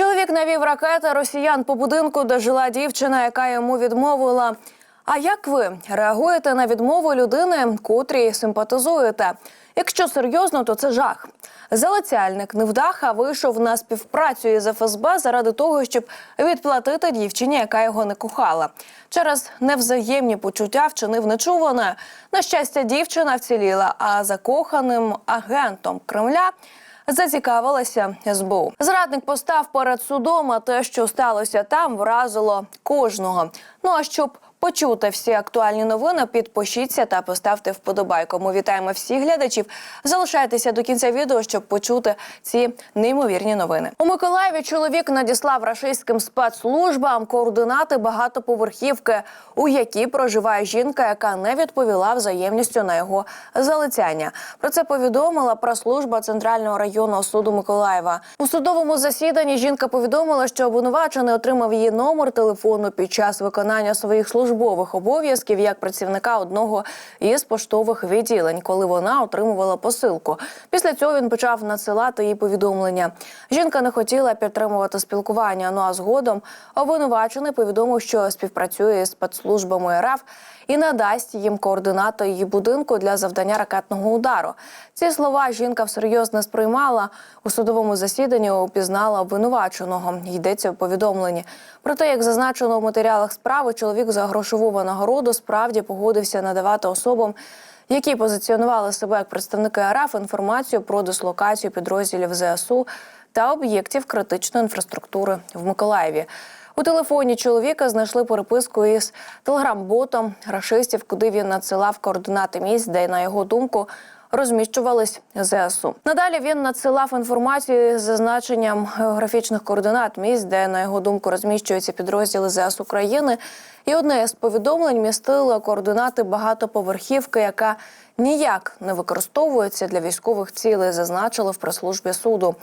Чоловік навів ракети росіян по будинку, де жила дівчина, яка йому відмовила. А як ви реагуєте на відмову людини, котрій симпатизуєте? Якщо серйозно, то це жах. Залицяльник невдаха вийшов на співпрацю із ФСБ заради того, щоб відплатити дівчині, яка його не кохала. Через невзаємні почуття вчинив нечуване. На щастя, дівчина вціліла, а закоханим агентом Кремля зацікавилася СБУ. Зрадник постав перед судом, а те, що сталося там, вразило кожного. Ну а щоб почути всі актуальні новини, підпишіться та поставте вподобайку. Ми вітаємо всіх глядачів. Залишайтеся до кінця відео, щоб почути ці неймовірні новини. У Миколаєві чоловік надіслав рашистським спецслужбам координати багатоповерхівки, у якій проживає жінка, яка не відповіла взаємністю на його залицяння. Про це повідомила прес-служба Центрального районного суду Миколаєва. У судовому засіданні жінка повідомила, що обвинувачений отримав її номер телефону під час виконання своїх службових обов'язків як працівника одного із поштових відділень, коли вона отримувала посилку. Після цього він почав надсилати їй повідомлення. Жінка не хотіла підтримувати спілкування. Ну а згодом обвинувачений повідомив, що співпрацює з спецслужбами РФ і надасть їм координати її будинку для завдання ракетного удару. Ці слова жінка всерйоз не сприймала у судовому засіданні. Упізнала обвинуваченого. Йдеться у повідомленні. Проте, як зазначено в матеріалах справи, чоловік за грошову винагороду справді погодився надавати особам. Які позиціонували себе як представники РФ інформацію про дислокацію підрозділів ЗСУ та об'єктів критичної інфраструктури в Миколаєві. У телефоні чоловіка знайшли переписку із телеграм-ботом рашистів, куди він надсилав координати місць, де на його думку розміщувались ЗСУ. Надалі він надсилав інформацію з зазначенням географічних координат місць, де на його думку розміщуються підрозділи ЗС України. І одне з повідомлень містило координати багатоповерхівки, яка ніяк не використовується для військових цілей, зазначили в прес-службі суду.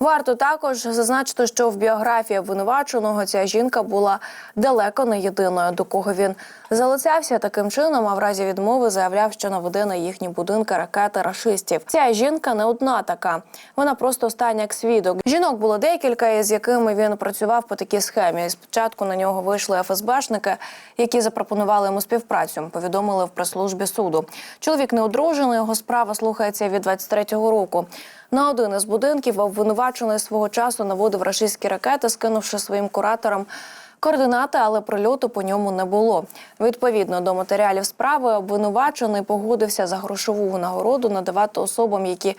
Варто також зазначити, що в біографії обвинуваченого ця жінка була далеко не єдиною, до кого він залицявся таким чином. А в разі відмови заявляв, що наведе на їхні будинки ракети рашистів. Ця жінка не одна така. Вона просто остання як свідок. Жінок було декілька, із якими він працював по такій схемі. Спочатку на нього вийшли ФСБшники, які запропонували йому співпрацю. Повідомили в прес-службі суду. Чоловік не одружений, його справа слухається від 23-го року. На один із будинків обвинувачений свого часу наводив рашистські ракети, скинувши своїм кураторам координати, але прильоту по ньому не було. Відповідно до матеріалів справи, обвинувачений погодився за грошову нагороду надавати особам, які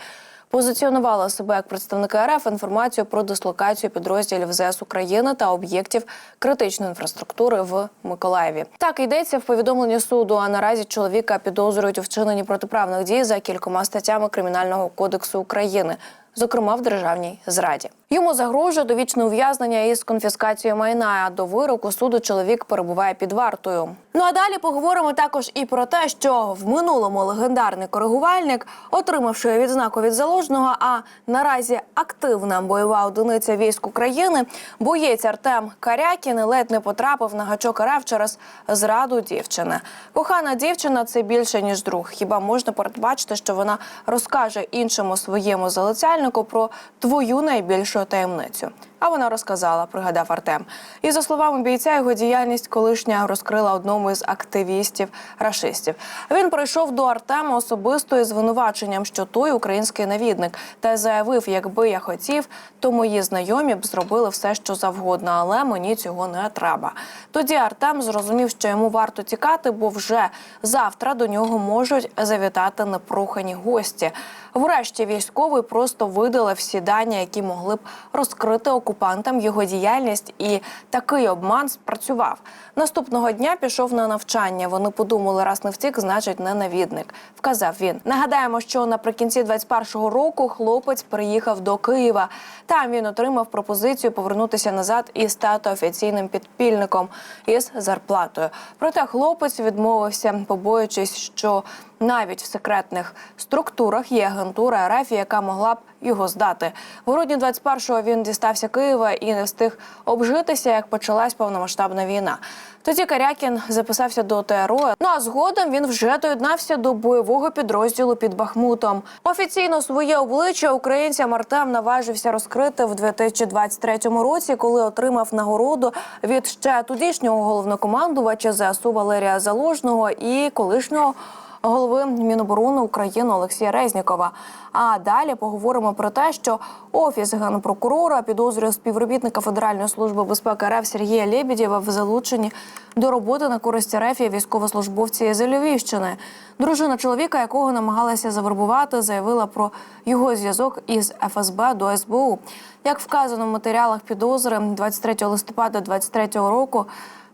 позиціонували себе як представники РФ інформацію про дислокацію підрозділів ЗС України та об'єктів критичної інфраструктури в Миколаєві. Так йдеться в повідомленні суду. А наразі чоловіка підозрюють у вчиненні протиправних дій за кількома статтями кримінального кодексу України. Зокрема, в державній зраді йому загрожує довічне ув'язнення із конфіскацією майна. А до вироку суду чоловік перебуває під вартою. Ну а далі поговоримо також і про те, що в минулому легендарний коригувальник, отримавши відзнаку від заложного, а наразі активна бойова одиниця військ України, боєць Артем Карякін ледь не потрапив на гачок РФ через зраду дівчини. Кохана дівчина це більше ніж друг. Хіба можна передбачити, що вона розкаже іншому своєму залицяльнику про твою найбільшу таємницю? А вона розказала, пригадав Артем. І за словами бійця, його діяльність колишня розкрила одному із активістів рашистів. Він прийшов до Артема особисто із звинуваченням, що той український навідник, та заявив, якби я хотів, то мої знайомі б зробили все, що завгодно, але мені цього не треба. Тоді Артем зрозумів, що йому варто тікати, бо вже завтра до нього можуть завітати непрохані гості. Врешті військовий просто видалив всі дані, які могли б розкрити окупантам його діяльність, і такий обман спрацював. Наступного дня пішов на навчання. Вони подумали, раз не втік, значить не навідник. Вказав він. Нагадаємо, що наприкінці 21-го року хлопець приїхав до Києва. Там він отримав пропозицію повернутися назад і стати офіційним підпільником із зарплатою. Проте хлопець відмовився, побоюючись, що навіть в секретних структурах є агентура РФ, яка могла б його здати. В грудні 21-го він дістався Києва і не встиг обжитися, як почалась повномасштабна війна. Тоді Карякін записався до ТРО. Ну а згодом він вже доєднався до бойового підрозділу під Бахмутом. Офіційно своє обличчя українцям Артем наважився розкрити в 2023 році, коли отримав нагороду від ще тодішнього головнокомандувача ЗСУ Валерія Залужного і колишнього голови Міноборони України Олексія Резнікова. А далі поговоримо про те, що офіс генпрокурора підозрює співробітника Федеральної служби безпеки РФ Сергія Лєбідєва в залученні до роботи на користь РФ є військовослужбовці з Львівщини. Дружина чоловіка, якого намагалася завербувати, заявила про його зв'язок із ФСБ до СБУ. Як вказано в матеріалах підозри 23 листопада 2023 року.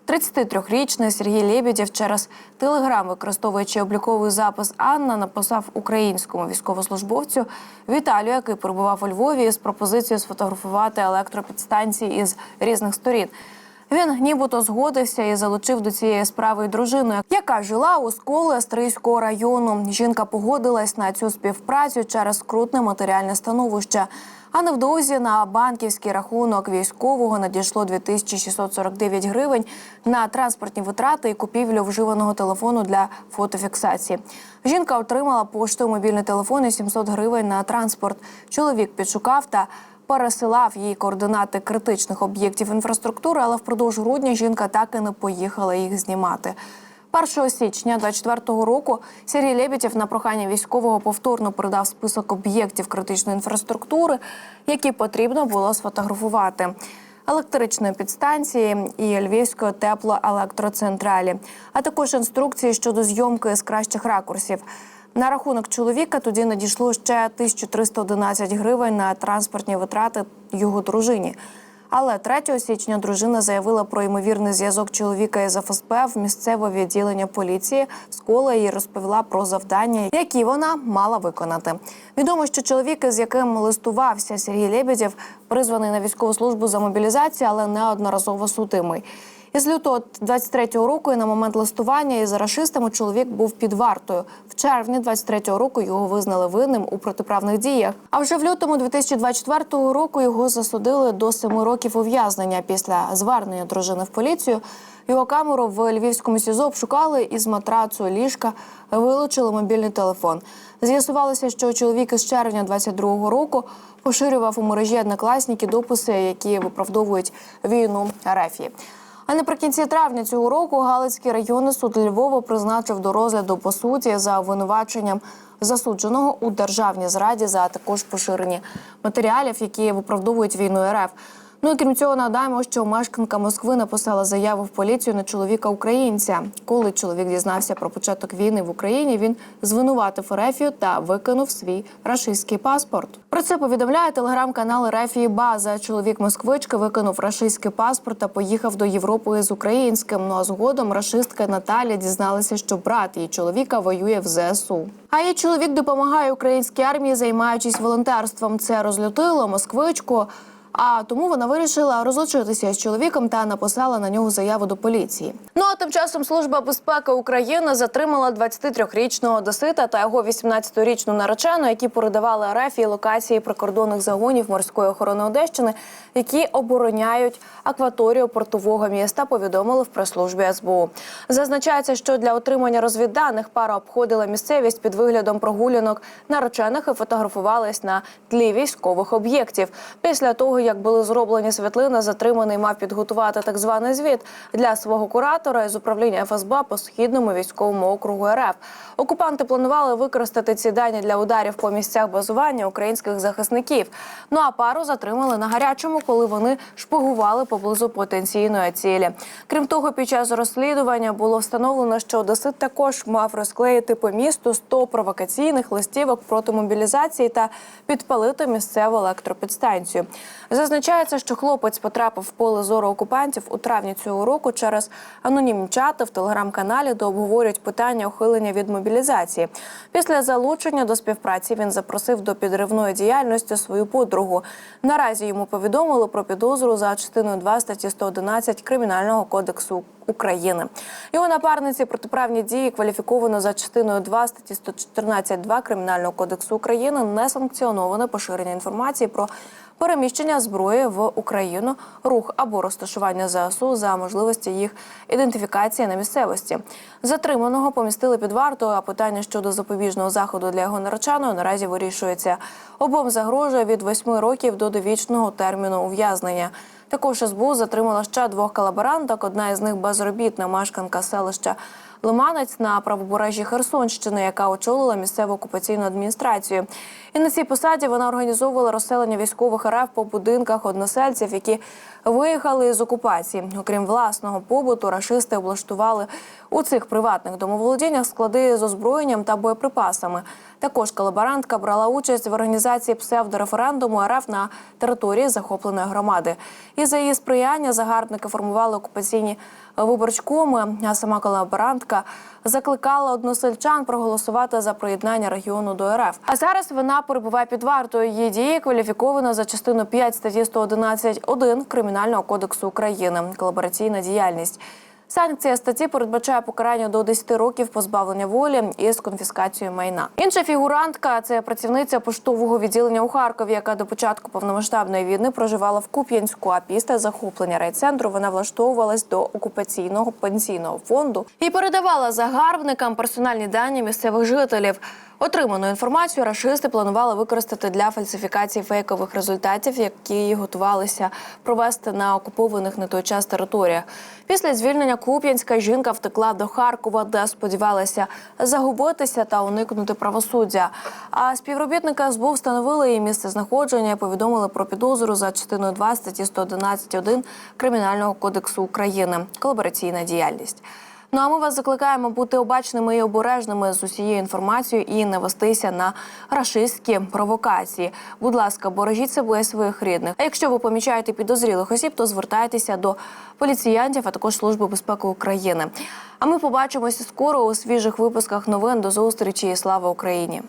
33-річний Сергій Лєбідєв через телеграм, використовуючи обліковий запис Анна, написав українському військовослужбовцю Віталію, який перебував у Львові, з пропозицією сфотографувати електропідстанції із різних сторін. Він нібито згодився і залучив до цієї справи й дружину, яка жила у сколі Стрийського району. Жінка погодилась на цю співпрацю через скрутне матеріальне становище. А невдовзі на банківський рахунок військового надійшло 2649 гривень на транспортні витрати і купівлю вживаного телефону для фотофіксації. Жінка отримала поштою мобільний телефон і 700 гривень на транспорт. Чоловік підшукав та пересилав їй координати критичних об'єктів інфраструктури, але впродовж грудня жінка так і не поїхала їх знімати. 1 січня 24-го року Сергій Лебедєв на прохання військового повторно передав список об'єктів критичної інфраструктури, які потрібно було сфотографувати. Електричної підстанції і Львівської теплоелектроцентралі, а також інструкції щодо зйомки з кращих ракурсів. На рахунок чоловіка тоді надійшло ще 1311 гривень на транспортні витрати його дружині. Але 3 січня дружина заявила про ймовірний зв'язок чоловіка із ФСБ в місцеве відділення поліції Скола і розповіла про завдання, які вона мала виконати. Відомо, що чоловік, з яким листувався Сергій Лебедєв, призваний на військову службу за мобілізацію, але неодноразово судимий. Із лютого 23-го року і на момент листування із рашистами чоловік був під вартою. В червні 23-го року його визнали винним у протиправних діях. А вже в лютому 2024 року його засудили до семи років ув'язнення після звернення дружини в поліцію. Його камеру в львівському СІЗО обшукали із матрацу ліжка вилучили мобільний телефон. З'ясувалося, що чоловік із червня 22-го року поширював у мережі однокласники дописи, які виправдовують війну Рефії. А наприкінці травня цього року Галицький районний суд Львова призначив до розгляду по суті за обвинуваченням засудженого у державній зраді за також поширені матеріалів, які виправдовують війну РФ. Ну і крім цього, нагадаємо, що мешканка Москви написала заяву в поліцію на чоловіка українця. Коли чоловік дізнався про початок війни в Україні, він звинуватив Рефію та викинув свій рашистський паспорт. Про це повідомляє телеграм-канал Рефії База. Чоловік москвички викинув рашистський паспорт та поїхав до Європи з українським. Ну а згодом рашистка Наталя дізналася, що брат її чоловіка воює в ЗСУ. А її чоловік допомагає українській армії, займаючись волонтерством. Це розлютило москвичку. А тому вона вирішила розлучитися з чоловіком та написала на нього заяву до поліції. Ну а тим часом служба безпеки України затримала 23-річного Одесита та його 18-річну наречену, які передавали РФ і локації прикордонних загонів морської охорони Одещини, які обороняють акваторію портового міста. Повідомили в прес-службі СБУ. Зазначається, що для отримання розвідданих пара обходила місцевість під виглядом прогулянок наречених і фотографувались на тлі військових об'єктів. Після того, як були зроблені світлини, затриманий мав підготувати так званий звіт для свого куратора із управління ФСБ по східному військовому округу РФ. Окупанти планували використати ці дані для ударів по місцях базування українських захисників. Ну а пару затримали на гарячому, коли вони шпигували поблизу потенційної цілі. Крім того, під час розслідування було встановлено, що Одесит також мав розклеїти по місту 100 провокаційних листівок проти мобілізації та підпалити місцеву електропідстанцію. Зазначається, що хлопець потрапив в поле зору окупантів у травні цього року через анонімні чати в телеграм-каналі, де обговорюють питання ухилення від мобілізації. Після залучення до співпраці він запросив до підривної діяльності свою подругу. Наразі йому повідомили про підозру за частиною 2 статті 111 Кримінального кодексу України. Його напарниці протиправні дії кваліфіковано за частиною 2 статті 114.2 Кримінального кодексу України несанкціоноване поширення інформації про переміщення зброї в Україну, рух або розташування ЗСУ за можливості їх ідентифікації на місцевості. Затриманого помістили під варту, а питання щодо запобіжного заходу для його нареченої наразі вирішується. Обом загрожує від 8 років до довічного терміну ув'язнення. Також СБУ затримала ще двох колаборанток. Одна із них безробітна мешканка селища Лиманець на правобережжі Херсонщини, яка очолила місцеву окупаційну адміністрацію. І на цій посаді вона організовувала розселення військових РФ по будинках односельців, які виїхали з окупації. Окрім власного побуту, рашисти облаштували у цих приватних домоволодіннях склади з озброєнням та боєприпасами. Також колаборантка брала участь в організації псевдореферендуму РФ на території захопленої громади. І за її сприяння загарбники формували окупаційні виборчкоми. А сама колаборантка закликала односельчан проголосувати за приєднання регіону до РФ. А зараз вона перебуває під вартою. Її дії кваліфіковано за частину 5 статті 111.1 Кримінального кодексу України. Колабораційна діяльність. Санкція статті передбачає покарання до 10 років позбавлення волі із конфіскацією майна. Інша фігурантка це працівниця поштового відділення у Харкові, яка до початку повномасштабної війни проживала в Куп'янську. А після захоплення райцентру вона влаштовувалась до окупаційного пенсійного фонду і передавала загарбникам персональні дані місцевих жителів. Отриману інформацію рашисти планували використати для фальсифікації фейкових результатів, які готувалися провести на окупованих на той час територіях. Після звільнення Куп'янська жінка втекла до Харкова, де сподівалася загубитися та уникнути правосуддя. А співробітника СБУ встановили її місце знаходження і повідомили про підозру за частиною 2 статті 111.1 Кримінального кодексу України. Колабораційна діяльність. Ну а ми вас закликаємо бути обачними і обережними з усією інформацією і не вестися на рашистські провокації. Будь ласка, бережіть себе своїх рідних. А якщо ви помічаєте підозрілих осіб, то звертайтеся до поліціянтів, а також служби безпеки України. А ми побачимося скоро у свіжих випусках новин. До зустрічі і слава Україні.